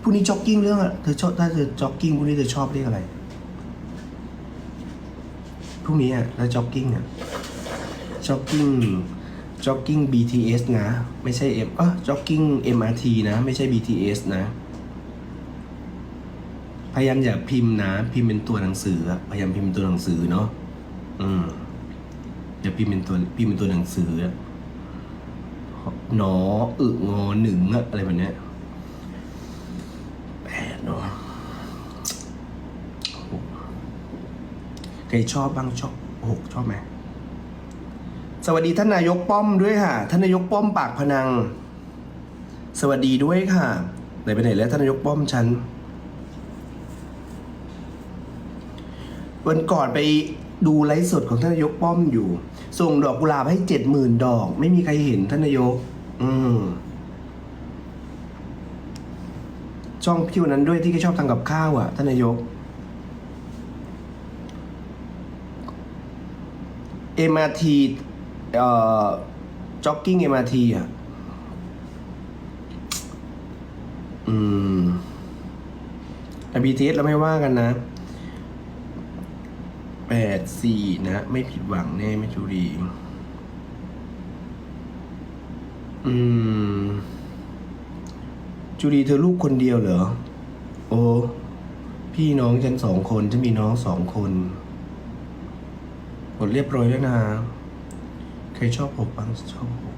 พรุ่งนี้จ็อกกิ้งเรื่องอะเธอชอบถ้าเธอจ็อกกิ้งพรุ่งนี้เธอชอบเรื่องอะไรพรุ่งนี้อะแล้วจ็อกกิ้งอะจ็อกกิ้งจ็อกกิ้ง BTS นะ ไม่ใช่ M เออจ็อกกิ้ง MRT นะ ไม่ใช่ BTS นะ พยายามอย่าพิมพ์นะ พิมพ์เป็นตัวหนังสือ พยายามพิมพ์เป็นตัวหนังสือเนาะอืมอย่าพิมพ์เป็นตัวพิมพ์เป็นตัวหนังสือหนออึงอหนึ่งอะอะไรแบบเนี้ยแปดเนาะหก ใครชอบบ้างชอบหกชอบไหมสวัสดีท่านนายกป้อมด้วยค่ะ ท่านนายกป้อมปากพนัง สวัสดีด้วยค่ะไหนไปไหนแล้วท่านนายกป้อมฉันวันก่อนไปดูไลฟ์สดของท่านนายกป้อมอยู่ ส่งดอกกุหลาบให้เจ็ดหมื่นดอก ไม่มีใครเห็นท่านนายก อืม ช่องพี่วันนั้นด้วยที่แกชอบทำกับข้าวอะท่านนายก MRT เอ่อจ็อกกิ้ง MRT อะอืมแต่ BTS เราไม่ว่ากันนะแปดสี่นะ ไม่ผิดหวังแน่ไม่จุรี อืม จุดีเธอลูกคนเดียวเหรอ โอ้ พี่น้องฉันสองคนฉันมีน้องสองคนหมดเรียบร้อยแล้วนะ ใครชอบผมบ้างชอบผม